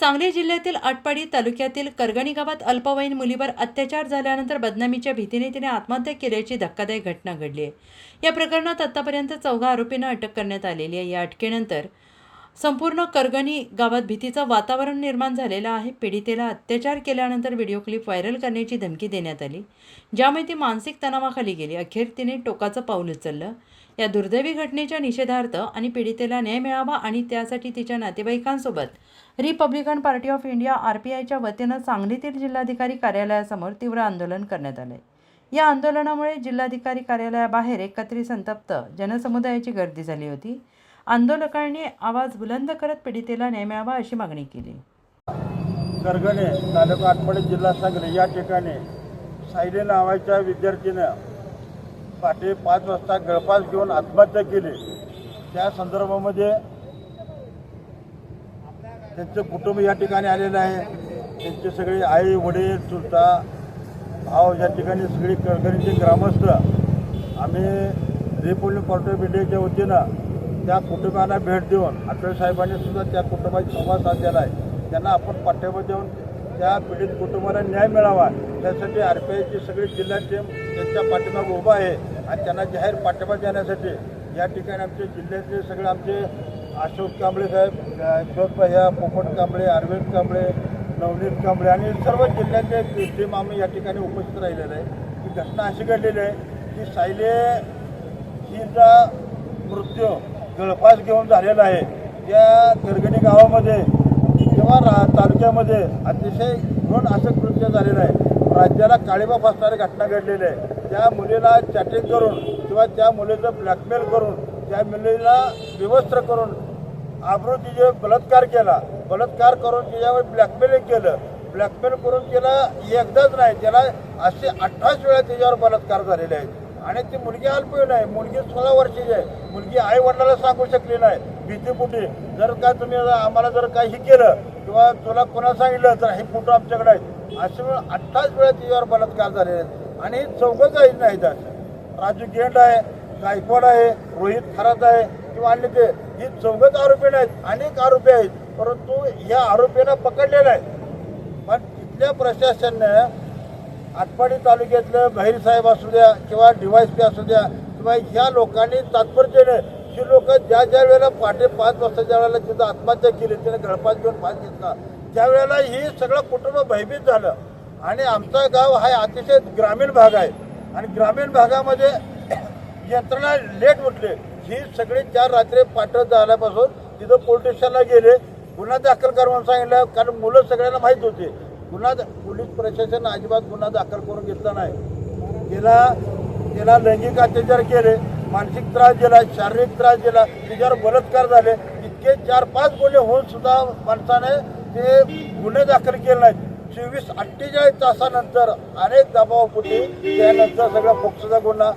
सांगली जिल्ह्यातील आटपाडी तालुक्यातील करगणी गावात अल्पवयीन मुलीवर अत्याचार झाल्यानंतर बदनामीच्या भीतीने तिने आत्महत्या केल्याची धक्कादायक घटना घडली आहे. या प्रकरणात आतापर्यंत चौघा आरोपींना अटक करण्यात आलेली आहे. या अटकेनंतर संपूर्ण करगणी गावात भीतीचं वातावरण निर्माण झालेलं आहे. पीडितेला अत्याचार केल्यानंतर व्हिडिओ क्लिप व्हायरल करण्याची धमकी देण्यात आली. ज्यामुळे ती मानसिक तणावाखाली गेली. अखेर तिने टोकाचं पाऊल उचललं. या दुर्दैवी घटनेच्या निषेधार्थ आणि पीडितेला न्याय मिळावा आणि त्यासाठी तिच्या नातेवाईकांसोबत Republican Party of India R P आयच्या वतीनं सांगलीतील जिल्हाधिकारी कार्यालयासमोर तीव्र आंदोलन करण्यात आले या आंदोलनामुळे जिल्हाधिकारी कार्यालयाबाहेर एकत्रित संतप्त जनसमुदायाची गर्दी झाली होती. आंदोलकांनी आवाज बुलंद करत पीडितेला न्याय मिळावा अशी मागणी केली. करगणे तालुका आटपाडी जिल्हा सांगली या ठिकाणी सायली नावाच्या विद्यार्थीनं पहाटे पाच वाजता गळपास घेऊन आत्महत्या केली. त्या संदर्भामध्ये त्यांचं कुटुंब या ठिकाणी आलेलं आहे. त्यांचे सगळे आई वडील चुलता भाव या ठिकाणी सगळी करगणीचे ग्रामस्थ. आम्ही रिपब्लिक पार्टी इंडियाच्या वतीनं त्या कुटुंबांना भेट देऊन अटल साहेबांनी सुद्धा त्या कुटुंबाशी संवाद साधलेला आहे. त्यांना आपण पाठ्यावर देऊन त्या पीडित कुटुंबाला न्याय मिळावा. त्यासाठी आर पी आयची सगळी जिल्हा टीम त्यांच्या पाठीमागे उभा आहे. आणि त्यांना जाहीर पाठिंबा देण्यासाठी या ठिकाणी आमचे जिल्ह्यातले सगळे आमचे अशोक कांबळे साहेब अ, शोध भैया पोपट कांबळे अरविंद कांबळे नवनीत कांबळे आणि सर्व जिल्ह्याचे टीम आम्ही या ठिकाणी उपस्थित राहिलेलं आहे. ही घटना अशी घडलेली आहे की सायले हिचा मृत्यू गळफास घेऊन झालेला आहे. या गरगणी गावामध्ये किंवा रा तालुक्यामध्ये अतिशय म्हणून असं कृत्य झालेलं आहे. राज्याला काळीबा फासणारी घटना घडलेली आहे. त्या मुलीला चॅटिंग करून किंवा त्या मुलीचं ब्लॅकमेल करून त्या मुलीला विवस्त्र करून आबरू तिचे बलात्कार केला बलात्कार करून तिच्यावर ब्लॅकमेलिंग केलं. ब्लॅकमेल करून तिला एकदाच नाही त्याला असे अठ्ठावीस वेळा तिच्यावर बलात्कार झालेले आहेत. आणि ती मुलगी अल्पवयीन आहे मुलगी सोळा वर्षाची आहे मुलगी आई वडिलाला सांगू शकली नाही. भीतीपुटी जर का तुम्ही आम्हाला जर काही केलं किंवा तुला कोणा सांगितलं तर हे फोटो आमच्याकडे आहेत. असे वेळ अठ्ठावीस वेळा तिच्यावर बलात्कार झालेले आहेत. आणि चौघं काही नाहीत असं राजू गेंड आहे गायकवाड आहे रोहित खरात आहे किंवा आणले ते. ही चौघच आरोपी नाहीत अनेक आरोपी आहेत. परंतु या आरोपींना पकडलेलं आहे. पण तिथल्या प्रशासनानं आटपाडी तालुक्यातलं बहिरसाहेब असू द्या किंवा डिवायस पी असू द्या किंवा ह्या लोकांनी तात्पर्याने ही लोक ज्या ज्या वेळेला पहाटे पाच वाजता ज्या वेळेला तिथं आत्महत्या केली तिने गळपास घेऊन फास घेतला त्यावेळेला ही सगळं कुटुंब भयभीत झालं. आणि आमचं गाव हा अतिशय ग्रामीण भाग आहे. आणि ग्रामीण भागामध्ये यंत्रणा लेट उठले. ही सगळी चार रात्री पाठवत झाल्यापासून तिथं पोलीस स्टेशनला गेले. गुन्हा दाखल करून सांगितलं. कारण मुलं सगळ्यांना माहीत होते. गुन्हा पोलीस प्रशासन अजिबात गुन्हा दाखल करून घेतला नाही. तिला तिला लैंगिक अत्याचार केले. मानसिक त्रास दिला शारीरिक त्रास दिला. तिच्यावर बलात्कार झाले. इतके चार पाच गुन्हे होऊन सुद्धा माणसाने ते गुन्हे दाखल केले नाहीत. चोवीस अठ्ठेचाळीस तासानंतर अनेक दबावापोटी त्यानंतर सगळा फोक्सोचा गुन्हा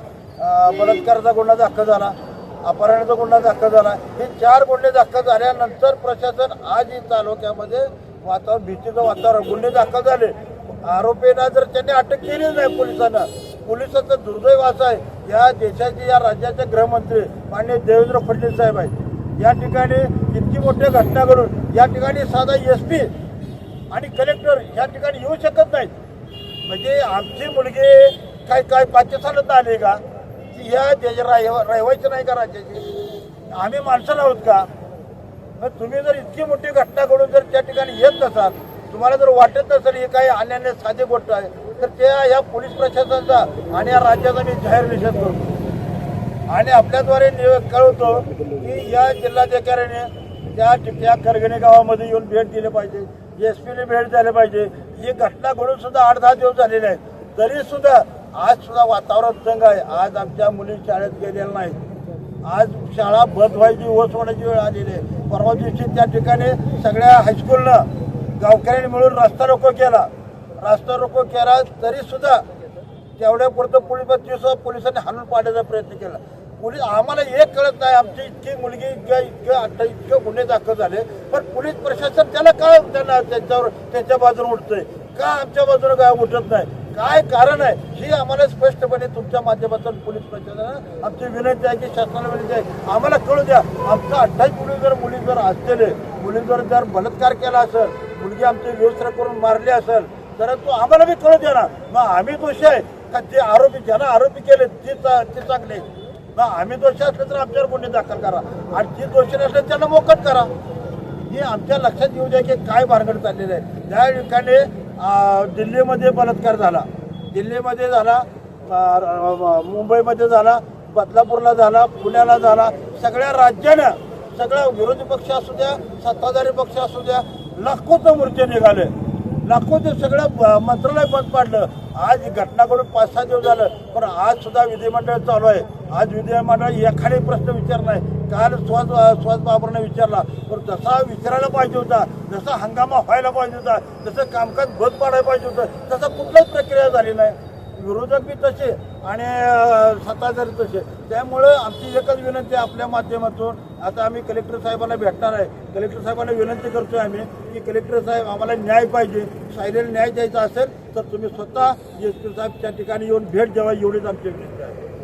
बलात्काराचा गुन्हा दाखल झाला अपहरणाचा गुन्हा दाखल झाला. हे चार गुन्हे दाखल झाल्यानंतर प्रशासन आजही तालुक्यामध्ये वातावरण भीतीचं वातावरण गुन्हे दाखल झाले. आरोपींना जर त्यांनी अटक केली नाही पोलिसांना पोलिसांचा दुर्दैव असा आहे या देशाचे या राज्याचे गृहमंत्री माननीय देवेंद्र फडणवीस साहेब आहेत. या ठिकाणी इतकी मोठी घटना घडून या ठिकाणी साधा एस पी आणि कलेक्टर या ठिकाणी येऊ शकत नाहीत. म्हणजे आमची मुलगी काय काय पाकिस्तानात आली का? ती ह्या त्याच्या रहिवायचं नाही का राज्याची? आम्ही माणसं आहोत का? मग तुम्ही जर इतकी मोठी घटना घडून जर त्या ठिकाणी येत नसाल तुम्हाला जर वाटत नसेल हे काही अन्यान्य साधी गोष्ट आहे तर त्या या पोलीस प्रशासनाचा आणि या राज्याचा मी जाहीर निषेध करतो. आणि आपल्याद्वारे कळवतो की या जिल्हाधिकाऱ्याने त्या त्या करगणे गावामध्ये येऊन भेट दिली पाहिजे. एस पीने भेट झाली पाहिजे. ही घटना घडून सुद्धा आठ दहा दिवस झालेले आहेत. तरी सुद्धा आज सुद्धा वातावरण तंग आहे. आज आमच्या मुली शाळेत गेलेल्या नाहीत. आज शाळा बंद व्हायची ओस होण्याची वेळ आलेली आहे. परवा दिवशी त्या ठिकाणी सगळ्या हायस्कूलनं गावकऱ्यांनी मिळून रस्ता रोको केला. रस्ता रोको केला तरी सुद्धा तेवढ्या पुरतं पोलीस दिवस पोलिसांनी हाणून पाडण्याचा प्रयत्न केला. पोलीस आम्हाला एक कळत नाही आमची इतकी मुलगी इतक्या इतक्या आता इतके गुन्हे दाखल झाले. पण पोलीस प्रशासन त्याला का त्यांना त्यांच्यावर त्यांच्या बाजूने उठतंय का आमच्या बाजूने काय उठत नाही? काय कारण आहे? ही आम्हाला स्पष्टपणे तुमच्या माध्यमातून पोलीस प्रशासनानं आमची विनंती आहे की शासनाला विनंती आहे. आम्हाला कळू द्या आमच्या अठ्ठावीस मुली जर मुली जर असलेले मुली जर जर बलात्कार केला असेल मुलगी आमची व्यवस्था करून मारली असेल तर तो आम्हाला बी कळू द्या ना मग आम्ही दोषी आहे. का ते आरोपी ज्यांना आरोपी केले ते चा- ते चांगले. ना आम्ही दोषी असले तर आमच्यावर गुन्हे दाखल करा. आणि जी दोषी नसले त्यांना मोकट करा. हे आमच्या लक्षात येऊ द्या की काय भानगड चाललेलं आहे. त्या ठिकाणी दिल्लीमध्ये बलात्कार झाला. दिल्लीमध्ये झाला मुंबईमध्ये झाला बदलापूरला झाला पुण्याला झाला. सगळ्या राज्यानं सगळ्या विरोधी पक्ष असू द्या सत्ताधारी पक्ष असू द्या लाखोचं मूर्ती निघाले. लाखोचे सगळं ब- मंत्रालय बंद पाडलं. आज घटना करून पाच सहा दिवस झालं. पण आज सुद्धा विधिमंडळ चालू आहे. आज विधिमंडळ एखादी प्रश्न विचार नाही. काल सुहास सुहास बाबरने विचारला. पण जसा विचारायला पाहिजे होता जसा हंगामा व्हायला पाहिजे होता जसं कामकाज बंद पाडायला पाहिजे होतं तसं कुठलाच प्रक्रिया झाली नाही. विरोधक बी तसे. आणि अं, सत्ताधारी तसे त्यामुळं आमची एकच विनंती आहे आपल्या माध्यमातून. आता आम्ही कलेक्टर साहेबांना भेटणार आहे. कलेक्टर साहेबांना विनंती करतोय आम्ही की कलेक्टर साहेब आम्हाला न्याय पाहिजे. सायलेला न्याय द्यायचा असेल तर तुम्ही स्वतः एस पी साहेब त्या ठिकाणी येऊन भेट द्यावा एवढीच आमची विनंती आहे.